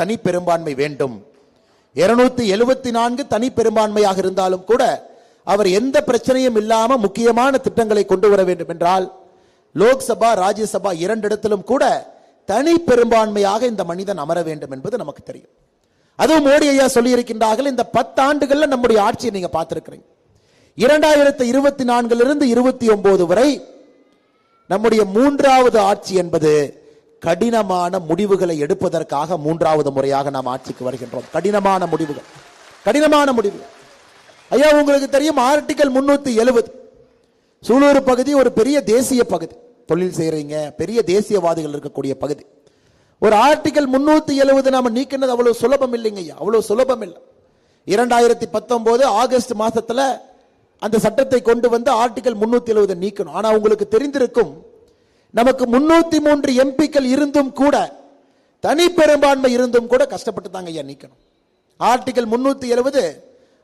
தனி பெரும்பான்மை வேண்டும். இருநூத்தி எழுபத்தி நான்கு தனி பெரும்பான்மையாக இருந்தாலும் கூட அவர் எந்த பிரச்சனையும் இல்லாமல் முக்கியமான திட்டங்களை கொண்டு வர வேண்டும் என்றால் லோக்சபா ராஜ்யசபா இரண்டிடத்திலும் கூட தனி பெரும்பான்மையாக இந்த மனிதன் அமர வேண்டும் என்பது நமக்கு தெரியும். அதுவும் மோடி ஐயா சொல்லி இருக்கின்றார்கள் இந்த பத்தாண்டுகள்ல நம்முடைய ஆட்சியை நீங்க பார்த்திருக்கிறீங்க. இரண்டாயிரத்தி இருபத்தி நான்கிலிருந்து இருபத்தி ஒன்பது வரை நம்முடைய மூன்றாவது ஆட்சி என்பது கடினமான முடிவுகளை எடுப்பதற்காக மூன்றாவது முறையாக நாம் ஆட்சிக்கு வருகின்றோம். கடினமான முடிவுகள். கடினமான முடிவுகள். ஐயா உங்களுக்கு தெரியும் ஆர்டிகல் முன்னூத்தி எழுபது சூலூர் பகுதி ஒரு பெரிய தேசிய பகுதி. தொழில் செய்கிறீங்க பெரிய தேசியவாதிகள் இருக்கக்கூடிய பகுதி. ஒரு ஆர்டிகல் முன்னூத்தி எழுபது நம்ம நீக்கினது அவ்வளவு சுலபம் இல்லைங்க ஐயா. அவ்வளவு சுலபம் இல்லை. இரண்டாயிரத்தி பத்தொன்பது ஆகஸ்ட் மாசத்துல அந்த சட்டத்தை கொண்டு வந்து ஆர்டிகல் முன்னூத்தி எழுபது நீக்கணும். ஆனா உங்களுக்கு தெரிந்திருக்கும் நமக்கு முன்னூத்தி மூன்று எம்பிக்கள் இருந்தும் கூட தனி பெரும்பான்மை இருந்தும் கூட கஷ்டப்பட்டு தாங்க ஐயா நீக்கணும். ஆர்டிகல் முன்னூத்தி எழுபது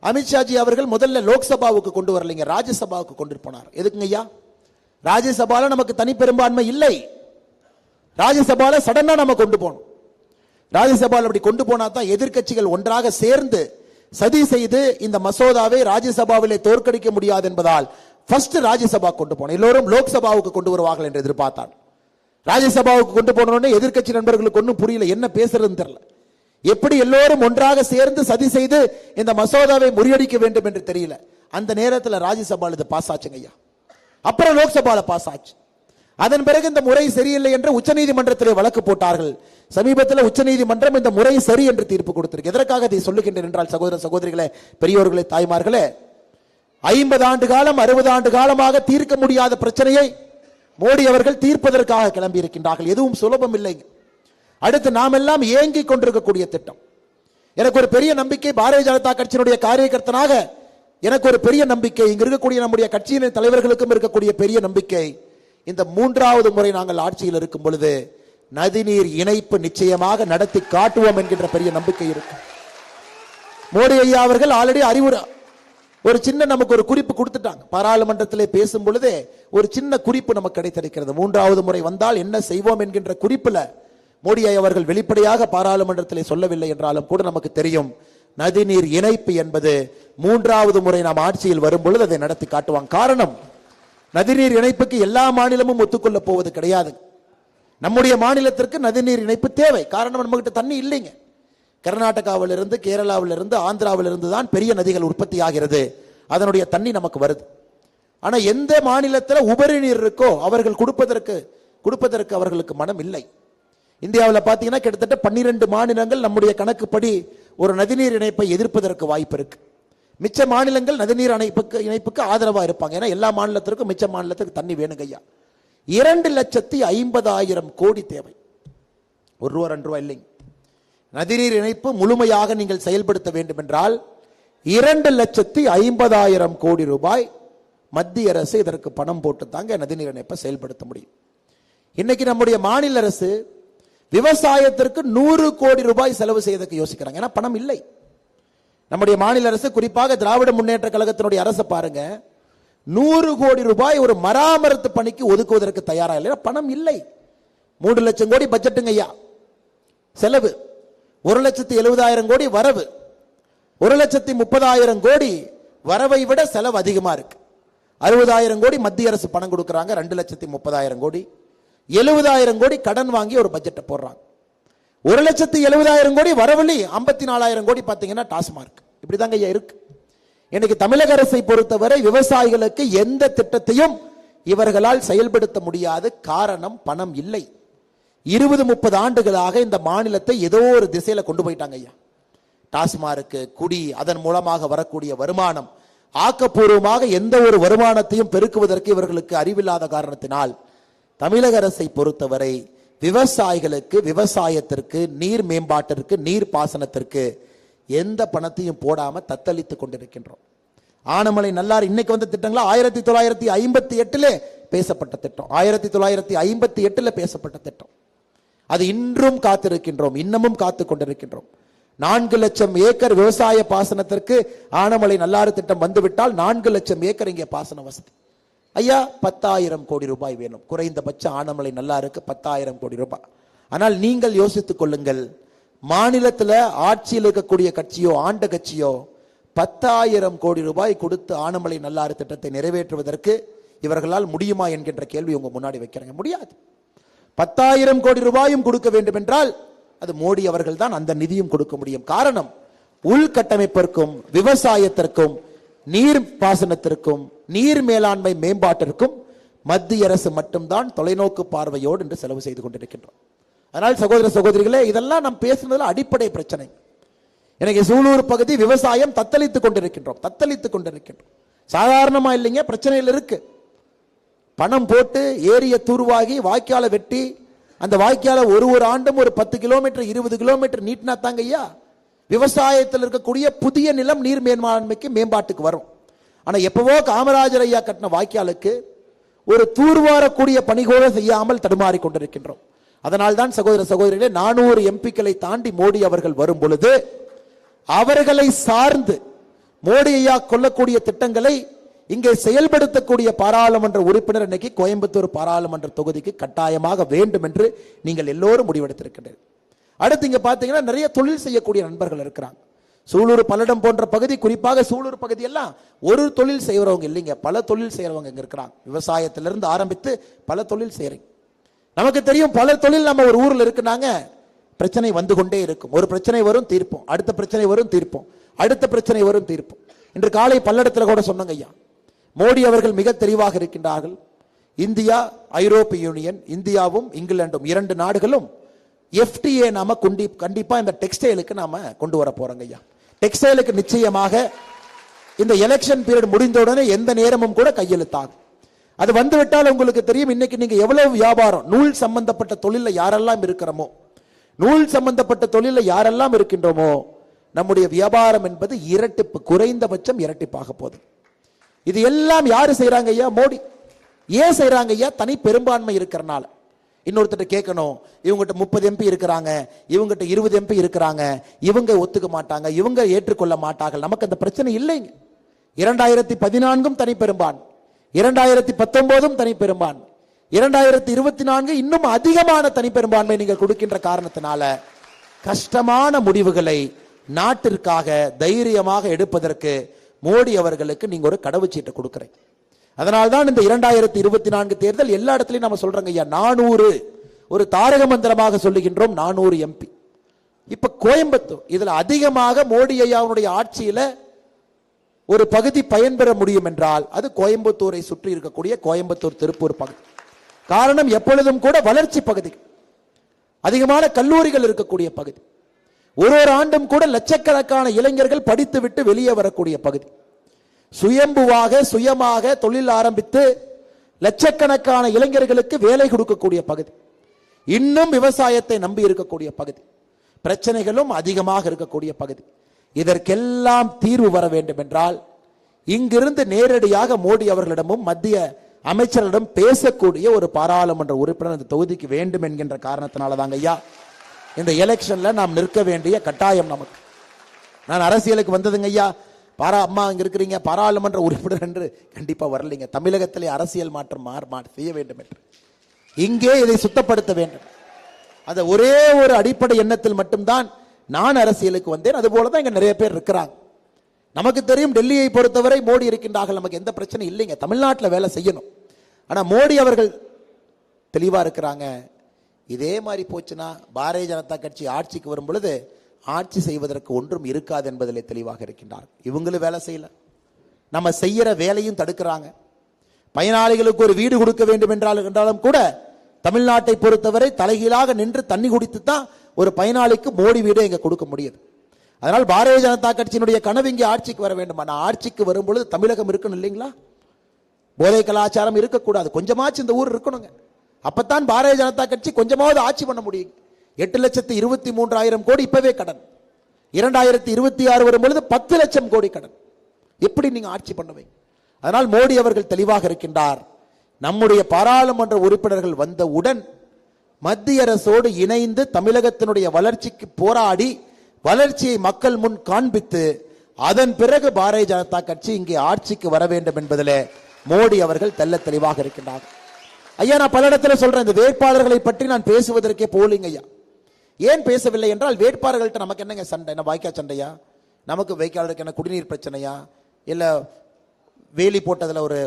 அமித்ஷாஜி அவர்கள் முதல்ல லோக்சபாவுக்கு கொண்டு வரலைங்க ராஜ்யசபாவுக்கு கொண்டு போனார். எதுக்குங்க ஐயா? ராஜ்யசபால நமக்கு தனி பெரும்பான்மை இல்லை. ராஜ்யசபால சடனா நம்ம கொண்டு போகணும். ராஜ்யசபால அப்படி கொண்டு போனா தான் எதிர்க்கட்சிகள் ஒன்றாக சேர்ந்து சதி செய்து இந்த மசோதாவை ராஜ்யசபாவிலே தோற்கடிக்க முடியாது என்பதால் ஃபர்ஸ்ட் ராஜ்யசபா கொண்டு போனோம். எல்லோரும் லோக்சபாவுக்கு கொண்டு வருவார்கள் என்று எதிர்பார்த்தான். ராஜ்யசபாவுக்கு கொண்டு போனோடனே எதிர்கட்சி நண்பர்களுக்கு ஒன்றும் புரியல. என்ன பேசுறதுன்னு தெரியல. எப்படி எல்லோரும் ஒன்றாக சேர்ந்து சதி செய்து இந்த மசோதாவை முறியடிக்க வேண்டும் என்று தெரியல. அந்த நேரத்தில் ராஜ்யசபால இது பாஸ் ஆச்சுங்க ஐயா. அப்புறம் லோக்சபால பாஸ் ஆச்சு. அதன் பிறகு இந்த முறை சரியில்லை என்று உச்சநீதிமன்றத்திலே வழக்கு போட்டார்கள். சமீபத்தில் உச்சநீதிமன்றம் இந்த முறை சரி என்று தீர்ப்பு கொடுத்திருக்கு. எதற்காக இதை சொல்லுகின்றேன் என்றால் சகோதர சகோதரிகளே பெரியோர்களே தாய்மார்களே ஐம்பது ஆண்டு காலம் அறுபது ஆண்டு காலமாக தீர்க்க முடியாத பிரச்சனையை மோடி அவர்கள் தீர்ப்பதற்காக கிளம்பி இருக்கின்றார்கள். எதுவும் சுலபம் இல்லைங்க அடுத்து நாம் எல்லாம் ஏங்கிக் கொண்டிருக்கக்கூடிய திட்டம். எனக்கு ஒரு பெரிய நம்பிக்கை பாரதிய ஜனதா கட்சியினுடைய காரியகர்த்தனாக எனக்கு ஒரு பெரிய நம்பிக்கை இங்க இருக்கக்கூடிய நம்முடைய கட்சியின் தலைவர்களுக்கும் இருக்கக்கூடிய பெரிய நம்பிக்கை. இந்த மூன்றாவது முறை நாங்கள் ஆட்சியில் இருக்கும் பொழுது நதிநீர் இணைப்பு நிச்சயமாக நடத்தி காட்டுவோம் என்கின்ற பெரிய நம்பிக்கை இருக்கு. மோடி ஐயா அவர்கள் ஆல்ரெடி அறிவுரை ஒரு சின்ன நமக்கு ஒரு குறிப்பு கொடுத்துட்டாங்க. பாராளுமன்றத்திலே பேசும் பொழுதே ஒரு சின்ன குறிப்பு நமக்கு கிடைத்திருக்கிறது. மூன்றாவது முறை வந்தால் என்ன செய்வோம் என்கின்ற குறிப்பில் மோடியை அவர்கள் வெளிப்படையாக பாராளுமன்றத்திலே சொல்லவில்லை என்றாலும் கூட நமக்கு தெரியும். நதிநீர் இணைப்பு என்பது மூன்றாவது முறை நாம் ஆட்சியில் வரும் பொழுது அதை நடத்தி காட்டுவாங்க. காரணம் நதிநீர் இணைப்புக்கு எல்லா மாநிலமும் ஒத்துக்கொள்ள போவது கிடையாது. நம்முடைய மாநிலத்திற்கு நதிநீர் இணைப்பு தேவை. காரணம் நம்மகிட்ட தண்ணி இல்லைங்க. கர்நாடகாவிலிருந்து கேரளாவிலிருந்து ஆந்திராவிலிருந்து தான் பெரிய நதிகள் உற்பத்தி ஆகிறது அதனுடைய தண்ணி நமக்கு வருது. ஆனால் எந்த மாநிலத்தில் உபரி நீர் இருக்கோ அவர்கள் கொடுப்பதற்கு கொடுப்பதற்கு அவர்களுக்கு மனம் இல்லை. இந்தியாவில் பார்த்தீங்கன்னா கிட்டத்தட்ட பன்னிரெண்டு மாநிலங்கள் நம்முடைய கணக்குப்படி ஒரு நதிநீர் இணைப்பை எதிர்ப்பதற்கு வாய்ப்பு இருக்கு. மிச்ச மாநிலங்கள் நதிநீர் இணைப்புக்கு இணைப்புக்கு ஆதரவாக இருப்பாங்க. ஏன்னா எல்லா மாநிலத்திற்கும் மிச்ச மாநிலத்துக்கு தண்ணி வேணுங்க ஐயா. இரண்டு லட்சத்தி ஐம்பதாயிரம் கோடி தேவை. ஒரு ரூபா ரெண்டு ரூபா இல்லைங்க. நதிநீர் இணைப்பு முழுமையாக நீங்கள் செயல்படுத்த வேண்டும் என்றால் இரண்டு லட்சத்தி ஐம்பதாயிரம் கோடி ரூபாய் மத்திய அரசு இதற்கு பணம் போட்டு தாங்க நதிநீர் இணைப்பை செயல்படுத்த முடியும். இன்னைக்கு நம்முடைய மாநில அரசு விவசாயத்திற்கு நூறு கோடி ரூபாய் செலவு செய்வதற்கு யோசிக்கிறாங்க. ஏன்னா பணம் இல்லை. நம்முடைய மாநில அரசு குறிப்பாக திராவிட முன்னேற்ற கழகத்தினுடைய அரசை பாருங்க. நூறு கோடி ரூபாய் ஒரு மராமரத்து பணிக்கு ஒதுக்குவதற்கு தயாரா இல்லை. பணம் இல்லை. மூன்று லட்சம் கோடி பட்ஜெட்டுங்க ஐயா. செலவு. ஒரு லட்சத்தி எழுபதாயிரம் கோடி வரவு. ஒரு லட்சத்தி முப்பதாயிரம் கோடி வரவை விட செலவு அதிகமாக இருக்கு. அறுபதாயிரம் கோடி மத்திய அரசு பணம் கொடுக்குறாங்க ரெண்டு லட்சத்தி முப்பதாயிரம் கோடி. எழுபதாயிரம் கோடி கடன் வாங்கி ஒரு பட்ஜெட்டை போடுறாங்க. ஒரு லட்சத்தி எழுபதாயிரம் கோடி வரவழி ஐம்பத்தி நாலாயிரம் கோடி பார்த்தீங்கன்னா டாஸ்மார்க். இப்படிதாங்க ஐயா இருக்கு. இன்னைக்கு தமிழக அரசை பொறுத்தவரை விவசாயிகளுக்கு எந்த திட்டத்தையும் இவர்களால் செயல்படுத்த முடியாது காரணம் பணம் இல்லை. இருபது முப்பது ஆண்டுகளாக இந்த மாநிலத்தை ஏதோ ஒரு திசையில கொண்டு போயிட்டாங்க ஐயா. டாஸ்மாருக்கு குடி அதன் மூலமாக வரக்கூடிய வருமானம். ஆக்கப்பூர்வமாக எந்த ஒரு வருமானத்தையும் பெருக்குவதற்கு இவர்களுக்கு அறிவில்லாத காரணத்தினால் தமிழக அரசை பொறுத்தவரை விவசாயிகளுக்கு விவசாயத்திற்கு நீர் மேம்பாட்டிற்கு நீர் பாசனத்திற்கு எந்த பணத்தையும் போடாமல் தத்தளித்து கொண்டிருக்கின்றோம். ஆனமலை நல்லார் இன்னைக்கு வந்த திட்டங்களா? ஆயிரத்தி தொள்ளாயிரத்தி ஐம்பத்தி எட்டுல பேசப்பட்ட திட்டம். ஆயிரத்தி தொள்ளாயிரத்தி ஐம்பத்தி எட்டுல பேசப்பட்ட திட்டம். அது இன்றும் காத்திருக்கின்றோம் இன்னமும் காத்து கொண்டிருக்கின்றோம். நான்கு லட்சம் ஏக்கர் விவசாய பாசனத்திற்கு ஆனமலை நல்லாறு திட்டம் வந்துவிட்டால் நான்கு லட்சம் ஏக்கர் இங்கே பாசன வசதி. ஐயா பத்தாயிரம் கோடி ரூபாய் வேணும். குறைந்தபட்ச ஆனமலை நல்லாருக்கு பத்தாயிரம் கோடி ரூபாய். ஆனால் நீங்கள் யோசித்துக் கொள்ளுங்கள் மாநிலத்தில் ஆட்சியில் இருக்கக்கூடிய கட்சியோ ஆண்ட கட்சியோ பத்தாயிரம் கோடி ரூபாய் கொடுத்து ஆனமலை நல்லாறு திட்டத்தை நிறைவேற்றுவதற்கு இவர்களால் முடியுமா என்கின்ற கேள்வி உங்க முன்னாடி வைக்கிறாங்க. முடியாது. பத்தாயிரம் கோடி ரூபாயும் கொடுக்க வேண்டும் என்றால் அது மோடி அவர்கள் தான் அந்த நிதியும் கொடுக்க முடியும். காரணம் உள்கட்டமைப்பிற்கும் விவசாயத்திற்கும் நீர் பாசனத்திற்கும் நீர் மேலாண்மை மேம்பாட்டிற்கும் மத்திய அரசு மட்டும்தான் தொலைநோக்கு பார்வையோடு என்று செலவு செய்து கொண்டிருக்கின்றோம். அதனால் சகோதர சகோதரிகளே இதெல்லாம் நாம் பேசுனதில் அடிப்படை பிரச்சனை. எனக்கு சூலூர் பகுதி விவசாயம் தத்தளித்துக் கொண்டிருக்கின்றோம் தத்தளித்துக் கொண்டிருக்கின்றோம். சாதாரணமா இல்லைங்க பிரச்சனையில் இருக்குது பணம் போட்டு ஏரிய தூர்வாகி வாய்க்கால வெட்டி அந்த வாய்க்கால ஒரு ஒரு ஆண்டும் ஒரு பத்து கிலோமீட்டர் இருபது கிலோமீட்டர் நீட்டினா தாங்க ஐயா? விவசாயத்தில் இருக்கக்கூடிய புதிய நிலம் நீர் மேம்பான்மைக்கு மேம்பாட்டுக்கு வரும். ஆனால் எப்பவோ காமராஜர் ஐயா கட்டின வாய்க்காலுக்கு ஒரு தூர்வாரக்கூடிய பணி கூட செய்யாமல் தடுமாறி கொண்டிருக்கின்றோம். அதனால் தான் சகோதர சகோதரிகளே நானூறு எம்பிக்களை தாண்டி மோடி அவர்கள் வரும் பொழுது அவர்களை சார்ந்து மோடி ஐயா கொள்ளக்கூடிய திட்டங்களை இங்கே செயல்படுத்தக்கூடிய பாராளுமன்ற உறுப்பினர் இன்னைக்கு கோயம்புத்தூர் பாராளுமன்ற தொகுதிக்கு கட்டாயமாக வேண்டும் என்று நீங்கள் எல்லோரும் முடிவெடுத்திருக்கின்றனர் அடுத்து இங்கே பார்த்தீங்கன்னா நிறைய தொழில் செய்யக்கூடிய நண்பர்கள் இருக்கிறாங்க. சூலூர் பல்லடம் போன்ற பகுதி குறிப்பாக சூலூர் பகுதி எல்லாம் ஒரு தொழில் செய்கிறவங்க இல்லைங்க. பல தொழில் செய்கிறவங்க இங்கே இருக்கிறாங்க. விவசாயத்திலிருந்து ஆரம்பித்து பல தொழில் செய்கிறீங்க நமக்கு தெரியும் பல தொழில் நம்ம ஒரு ஊரில் இருக்குனாங்க. பிரச்சனை வந்து கொண்டே இருக்கும். ஒரு பிரச்சனை வரும் தீர்ப்போம். அடுத்த பிரச்சனை வரும் தீர்ப்போம். அடுத்த பிரச்சனை வரும் தீர்ப்போம். இன்று காலை பல்லடத்தில் கூட சொன்னாங்க ஐயா. மோடி அவர்கள் மிக தெளிவாக இருக்கின்றார்கள். இந்தியா ஐரோப்பிய யூனியன் இந்தியாவும் இங்கிலாண்டும் இரண்டு நாடுகளும் எஃப்டிஏ நாம கொண்டி கண்டிப்பா இந்த டெக்ஸ்டைலுக்கு நாம கொண்டு வர போறோங்க ஐயா. டெக்ஸ்டைலுக்கு நிச்சயமாக இந்த எலெக்ஷன் பீரியட் முடிந்த உடனே எந்த நேரமும் கூட கையெழுத்தாகும். அது வந்துவிட்டால் உங்களுக்கு தெரியும் இன்னைக்கு நீங்க எவ்வளவு வியாபாரம் நூல் சம்பந்தப்பட்ட தொழில யாரெல்லாம் இருக்கிறோமோ நூல் சம்பந்தப்பட்ட தொழில யாரெல்லாம் இருக்கின்றோமோ நம்முடைய வியாபாரம் என்பது இரட்டிப்பு குறைந்தபட்சம் இரட்டிப்பாக போகுது. இது எல்லாம் யார் செய்கிறாங்க ஐயா? மோடி. ஏன் செய்கிறாங்க ஐயா? தனி பெரும்பான்மை இருக்கிறனால. இன்னொருத்தட்ட கேட்கணும். இவங்ககிட்ட முப்பது எம்பி இருக்கிறாங்க. இவங்ககிட்ட இருபது எம்பி இருக்கிறாங்க. இவங்க ஒத்துக்க மாட்டாங்க. இவங்க ஏற்றுக்கொள்ள மாட்டார்கள். நமக்கு அந்த பிரச்சனை இல்லைங்க. இரண்டாயிரத்தி பதினான்கும் தனி பெரும்பான். இரண்டாயிரத்தி பத்தொன்பதும் தனி பெரும்பான். இரண்டாயிரத்தி இருபத்தி நான்கு இன்னும் அதிகமான தனி பெரும்பான்மை நீங்கள் கொடுக்கின்ற காரணத்தினால கஷ்டமான முடிவுகளை நாட்டிற்காக தைரியமாக எடுப்பதற்கு மோடி அவர்களுக்கு நீங்க ஒரு கடவுச்சீட்டை கொடுக்கிறீங்க அதனால்தான் இந்த இரண்டாயிரத்தி இருபத்தி நான்கு தேர்தல் எல்லா இடத்துலையும் நம்ம சொல்றோங்க ஐயா நானூறு. ஒரு தாரக மந்திரமாக சொல்லுகின்றோம் நானூறு எம்பி. இப்ப கோயம்புத்தூர் இதுல அதிகமாக மோடி ஐயாவுடைய ஆட்சியில ஒரு பகுதி பயன்பெற முடியும் என்றால் அது கோயம்புத்தூரை சுற்றி இருக்கக்கூடிய கோயம்புத்தூர் திருப்பூர் பகுதி. காரணம் எப்பொழுதும் கூட வளர்ச்சி பகுதி. அதிகமான கல்லூரிகள் இருக்கக்கூடிய பகுதி. ஒரு ஒரு ஆண்டும் கூட லட்சக்கணக்கான இளைஞர்கள் படித்துவிட்டு வெளியே வரக்கூடிய பகுதி. சுயம்புவாக சுயமாக தொழில் ஆரம்பித்து லட்சக்கணக்கான இளைஞர்களுக்கு வேலை கொடுக்கக்கூடிய பகுதி. இன்னும் விவசாயத்தை நம்பி இருக்கக்கூடிய பகுதி. பிரச்சனைகளும் அதிகமாக இருக்கக்கூடிய பகுதி. இதற்கெல்லாம் தீர்வு வர வேண்டும் என்றால் இங்கிருந்து நேரடியாக மோடி அவர்களிடமும் மத்திய அமைச்சர்களிடம் பேசக்கூடிய ஒரு பாராளுமன்ற உறுப்பினர் இந்த தொகுதிக்கு வேண்டும் என்கின்ற காரணத்தினால தாங்க ஐயா. இந்த எலெக்ஷன்ல நாம் நிற்க வேண்டிய கட்டாயம் நமக்கு. நான் அரசியலுக்கு வந்ததுங்க ஐயா. பாரா அம்மா இங்க இருக்கிறீங்க. பாராளுமன்ற உறுப்பினர் என்று கண்டிப்பா வரலைங்க. தமிழகத்திலே அரசியல் மாற்றம் மாற மா- செய்ய வேண்டும் என்று. இங்கே இதை சுத்தப்படுத்த வேண்டும். அந்த ஒரே ஒரு அடிப்படை எண்ணத்தில் மட்டும்தான் நான் அரசியலுக்கு வந்தேன். அதுபோல தான் இங்க நிறைய பேர் இருக்கிறாங்க. நமக்கு தெரியும் டெல்லியை பொறுத்தவரை மோடி இருக்கின்றார்கள். நமக்கு எந்த பிரச்சனையும் இல்லைங்க. தமிழ்நாட்டில் வேலை செய்யணும். ஆனால் மோடி அவர்கள் தெளிவாக இருக்கிறாங்க. இதே மாதிரி போச்சுன்னா பாரதிய ஜனதா கட்சி ஆட்சிக்கு வரும் பொழுது ஆட்சி செய்வதற்கு ஒன்றும் இருக்காது என்பதிலே தெளிவாக இருக்கின்றார். இவங்களும் வேலை செய்யல. நம்ம செய்யற வேலையும் தடுக்கிறாங்க. பயனாளிகளுக்கு ஒரு வீடு கொடுக்க வேண்டும் என்றால் என்றாலும் கூட தமிழ்நாட்டை பொறுத்தவரை தலைகீழாக நின்று தண்ணி குடித்து தான் ஒரு பயனாளிக்கு மோடி வீடு இங்கே கொடுக்க முடியுது. அதனால் பாரதிய ஜனதா கட்சியினுடைய கனவு இங்கே ஆட்சிக்கு வர வேண்டும். ஆனால் ஆட்சிக்கு வரும் பொழுது தமிழகம் இருக்கணும் இல்லைங்களா? போதை கலாச்சாரம் இருக்கக்கூடாது. கொஞ்சமாச்சும் இந்த ஊர் இருக்கணுங்க. அப்பத்தான் பாரதிய ஜனதா கட்சி கொஞ்சமாவது ஆட்சி பண்ண முடியும். எட்டு லட்சத்து இருபத்தி மூன்றாயிரம் கோடி இப்பவே கடன். இரண்டாயிரத்தி இருபத்தி ஆறு வரும் பொழுது பத்து லட்சம் கோடி கடன். எப்படி நீங்க ஆட்சி பண்ணுவீங்க? அதனால் மோடி அவர்கள் தெளிவாக இருக்கின்றார். நம்முடைய பாராளுமன்ற உறுப்பினர்கள் வந்தவுடன் மத்திய அரசோடு இணைந்து தமிழகத்தினுடைய வளர்ச்சிக்கு போராடி வளர்ச்சியை மக்கள் முன் காண்பித்து அதன் பிறகு பாரதிய ஜனதா கட்சி இங்கே ஆட்சிக்கு வர வேண்டும் என்பதிலே மோடி அவர்கள் தெள்ள தெளிவாக இருக்கின்றார் ஐயா நான் பல இடத்துல சொல்றேன் இந்த வேட்பாளர்களை பற்றி நான் பேசுவதற்கே போலிங்க ஐயா. ஏன் பேசவில்லை என்றால் வேட்பாளர்கள்ட்ட நமக்கு என்னங்க சண்டை? என்ன வாய்க்கா சண்டையா? நமக்கு வைக்காளருக்கு என்ன குடிநீர் பிரச்சனையா? இல்லை வேலி போட்டதில் ஒரு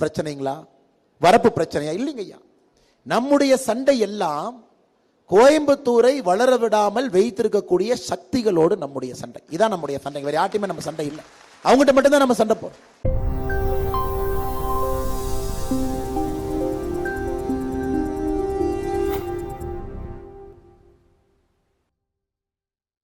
பிரச்சனைங்களா? வரப்பு பிரச்சனையா? இல்லைங்கய்யா நம்முடைய சண்டை எல்லாம் கோயம்புத்தூரை வளர விடாமல் வைத்திருக்கக்கூடிய சக்திகளோடு நம்முடைய சண்டை. இதான் நம்முடைய சண்டை. வேறு யார்ட்டையுமே நம்ம சண்டை இல்லை. அவங்ககிட்ட மட்டும்தான் நம்ம சண்டை போறோம்